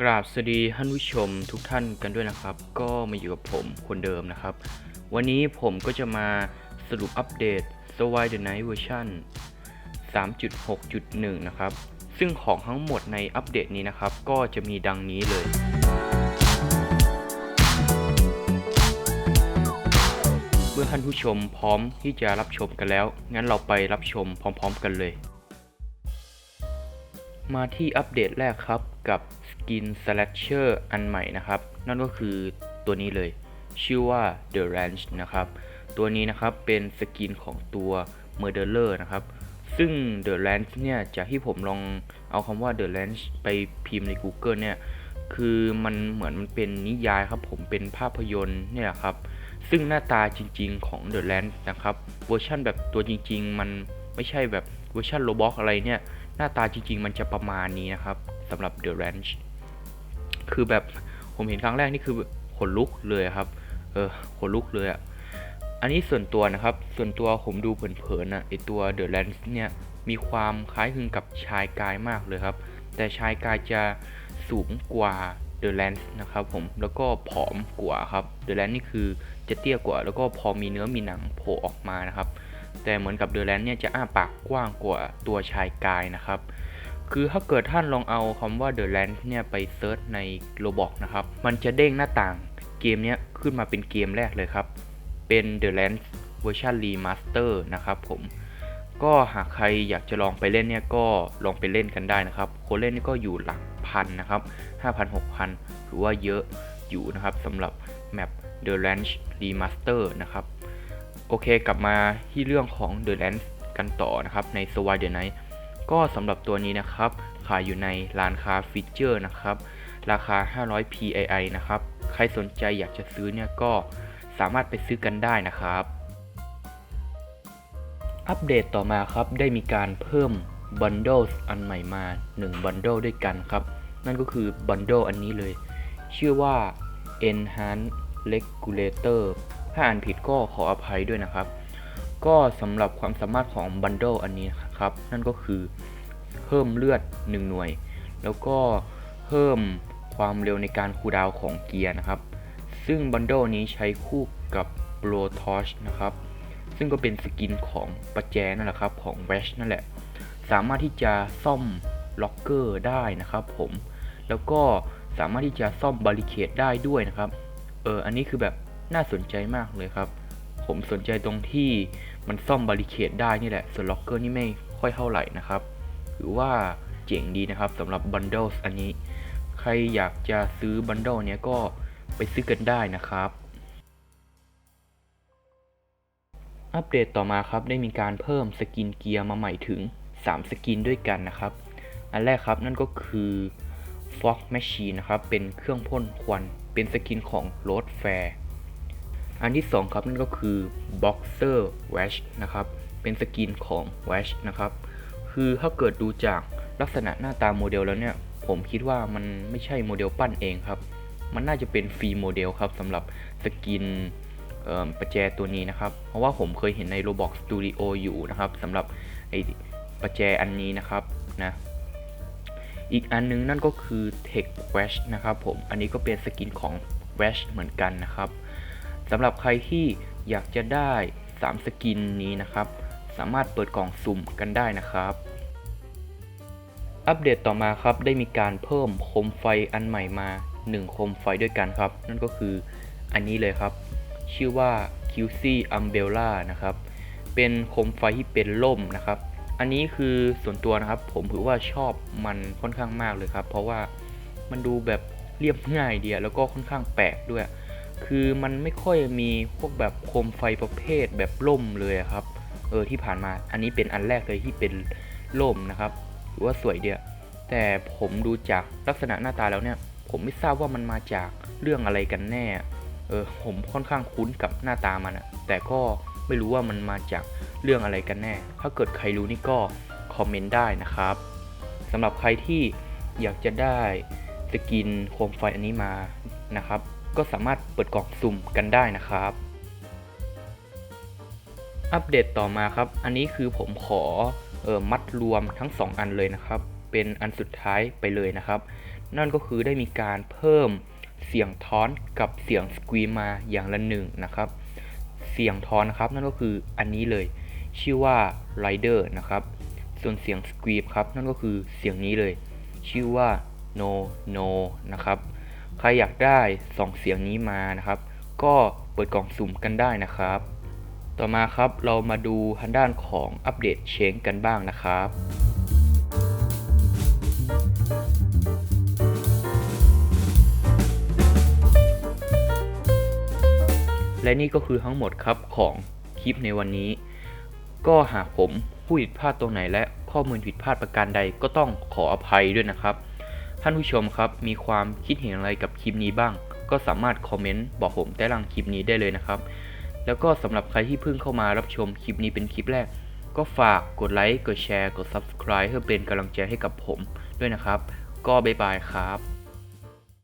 กราบสวัสดีท่านผู้ชมทุกท่านกันด้วยนะครับ ก็มาอยู่กับผมคนเดิมนะครับ วันนี้ผมก็จะมาสรุปอัปเดต s w i the Night Version 3.6.1 นะครับ ซึ่งของทั้งหมดในอัปเดตนี้นะครับ ก็จะมีดังนี้เลยเมื่อท่านผู้ชมพร้อมที่จะรับชมกันแล้ว งั้นเราไปรับชมพร้อม ๆ กันเลย มาที่อัปเดตแรกครับกับ Skin Slasher อันใหม่นะครับ นั่นก็คือตัวนี้เลย ชื่อว่า The Ranch นะครับ ตัวนี้นะครับเป็นสกินของตัว Murderer นะครับ ซึ่ง The Ranch เนี่ยจากที่ผมลองเอาคำว่า The Ranch ไปพิมพ์ใน Google เนี่ย คือมันเหมือนมันเป็นนิยายครับผมเป็นภาพยนตร์เนี่ยแหละครับ ซึ่งหน้าตาจริง ๆของ The Ranch นะครับ เวอร์ชั่นแบบตัวจริง ๆ มันไม่ใช่แบบเวอร์ชันโลบอกอะไรเนี่ย หน้าตาจริง ๆ มันจะประมาณนี้นะครับสำหรับ The Ranch คือแบบผมเห็นครั้งแรกนี่คือขนลุกเลยครับ เออขนลุกเลยอะ่ะ อันนี้ส่วนตัวนะครับ ส่วนตัวผมดูเผินๆนะไอตัว The Ranch เนี่ยมีความคล้ายคลึงกับชายกายมากเลยครับ แต่ชายกายจะสูงกว่า The Ranch นะครับผม แล้วก็ผอมกว่าครับ The Ranch นี่คือจะเตี้ยกว่า แล้วก็พอมีเนื้อมีหนังโผล่ออกมานะครับ แต่เหมือนกับเดอะแลนเนี่ยจะอ้าปากกว้างกว่าตัวชายกายนะครับ คือถ้าเกิดท่านลองเอาคำว่า The Land เนี่ยไปเซิร์ชในโ o บอกนะครับ มันจะเด้งหน้าต่างเกมเนี้ยขึ้นมาเป็นเกมแรกเลยครับ เป็น The Land เวอร์ชัน Remaster นะครับผม ก็หากใครอยากจะลองไปเล่นเนี่ยก็ลองไปเล่นกันได้นะครับ คนเล่นนี่ก็อยู่หลักพันนะครับ 5,000 6,000ถือว่าเยอะอยู่นะครับสำหรับแมป The Ranch Remaster นะครับ โอเคกลับมาที่เรื่องของ The Land กันต่อนะครับ ใน s w i the Night ก็สำหรับตัวนี้นะครับ ขายอยู่ในร้านค้าฟีเจอร์นะครับ ราคา 500 PII นะครับ ใครสนใจอยากจะซื้อเนี่ยก็สามารถไปซื้อกันได้นะครับ อัปเดตต่อมาครับ ได้มีการเพิ่ม Bundles อันใหม่มา1 Bundle ด้วยกันครับ นั่นก็คือ Bundle อันนี้เลย ชื่อว่า Enhance Regulator ถ้าอ่านผิดก็ขออภัยด้วยนะครับ ก็สำหรับความสามารถของบันเดิลอันนี้ครับ นั่นก็คือเพิ่มเลือด 1 หน่วย แล้วก็เพิ่มความเร็วในการคูลดาวของเกียร์นะครับ ซึ่งบันเดิลนี้ใช้คู่กับ b l o w Torch นะครับ ซึ่งก็เป็นสกินของประแจนั่นแหละครับ ของ w a s h นั่นแหละ สามารถที่จะซ่อมล็อกเกอร์ได้นะครับผม แล้วก็สามารถที่จะซ่อมบาริเคดได้ด้วยนะครับ เออ อันนี้คือแบบ น่าสนใจมากเลยครับ ผมสนใจตรงที่มันซ่อมบาริเคดได้นี่แหละ ส่วนล็อกเกอร์นี่ไม่ค่อยเท่าไหร่นะครับหรือว่าเจ๋งดีนะครับสำหรับบันเดิลอันนี้ ใครอยากจะซื้อบันเดิลเนี้ยก็ไปซื้อกันได้นะครับ อัปเดตต่อมาครับได้มีการเพิ่มสกินเกียร์มาใหม่ถึง 3 สกินด้วยกันนะครับ อันแรกครับนั่นก็คือ Fog Machine นะครับ เป็นเครื่องพ่นควัน เป็นสกินของ Road Fair อันที่ 2 ครับนั่นก็คือ Boxer Wash นะครับ เป็นสกินของ Wash นะครับ คือถ้าเกิดดูจากลักษณะหน้าตาโมเดลแล้วเนี่ย ผมคิดว่ามันไม่ใช่โมเดลปั้นเองครับ มันน่าจะเป็นฟรีโมเดลครับสำหรับสกินประแจตัวนี้นะครับ เพราะว่าผมเคยเห็นใน Roblox Studio อยู่นะครับสำหรับไอประแจอันนี้นะครับนะอีกอันนึงนั่นก็คือ Tech Wash นะครับผม อันนี้ก็เป็นสกินของ Wash เหมือนกันนะครับ สำหรับใครที่อยากจะได้ 3 สกินนี้นะครับ สามารถเปิดกล่องสุ่มกันได้นะครับ อัปเดตต่อมาครับได้มีการเพิ่มโคมไฟอันใหม่มา 1 โคมไฟด้วยกันครับ นั่นก็คืออันนี้เลยครับ ชื่อว่า QC Umbrella นะครับ เป็นโคมไฟที่เป็นล่มนะครับ อันนี้คือส่วนตัวนะครับ ผมถือว่าชอบมันค่อนข้างมากเลยครับ เพราะว่ามันดูแบบเรียบง่ายเดีอะแล้วก็ค่อนข้างแปลกด้วย คือมันไม่ค่อยมีพวกแบบโคมไฟประเภทแบบล่มเลยครับ เออที่ผ่านมาอันนี้เป็นอันแรกเลยที่เป็นล่มนะครับถือว่าสวยเดียแต่ผมดูจากลักษณะหน้าตาแล้วเนี่ย ผมไม่ทราบว่ามันมาจากเรื่องอะไรกันแน่ เออผมค่อนข้างคุ้นกับหน้าตามันอะแต่ก็ไม่รู้ว่ามันมาจากเรื่องอะไรกันแน่ ถ้าเกิดใครรู้นี่ก็คอมเมนต์ได้นะครับสำหรับใครที่อยากจะได้สกินโคมไฟอันนี้มานะครับ ก็สามารถเปิดกล่องสุ่มกันได้นะครับ อัปเดตต่อมาครับ อันนี้คือผมขอออมัดรวมทั้ง 2 อันเลยนะครับ เป็นอันสุดท้ายไปเลยนะครับ นั่นก็คือได้มีการเพิ่มเสียงทอนกับเสียงสกรีมมาอย่างละหนึ่งนะครับ เสียงทอนนะครับ นั่นก็คืออันนี้เลย ชื่อว่า Rider นะครับ ส่วนเสียงสกรีมครับ นั่นก็คือเสียงนี้เลย ชื่อว่า No No นะครับ ใครอยากได้ 2 เสียงนี้มานะครับ ก็เปิดกล่องสุ่มกันได้นะครับ ต่อมาครับเรามาดูทางด้านของอัปเดตเชงกันบ้างนะครับและนี่ก็คือทั้งหมดครับของคลิปในวันนี้ ก็หากผมพูดผิดพลาดตรงไหนและข้อมูลผิดพลาดประการใดก็ต้องขออภัยด้วยนะครับ ท่านผู้ชมครับมีความคิดเห็นอะไรกับคลิปนี้บ้าง ก็สามารถคอมเมนต์บอกผมใต้ล่างคลิปนี้ได้เลยนะครับ แล้วก็สำหรับใครที่เพิ่งเข้ามารับชมคลิปนี้เป็นคลิปแรก ก็ฝากกดไลค์กดแชร์กด Subscribe เพื่อเป็นกำลังใจให้กับผมด้วยนะครับ ก็บ๊ายบายครับ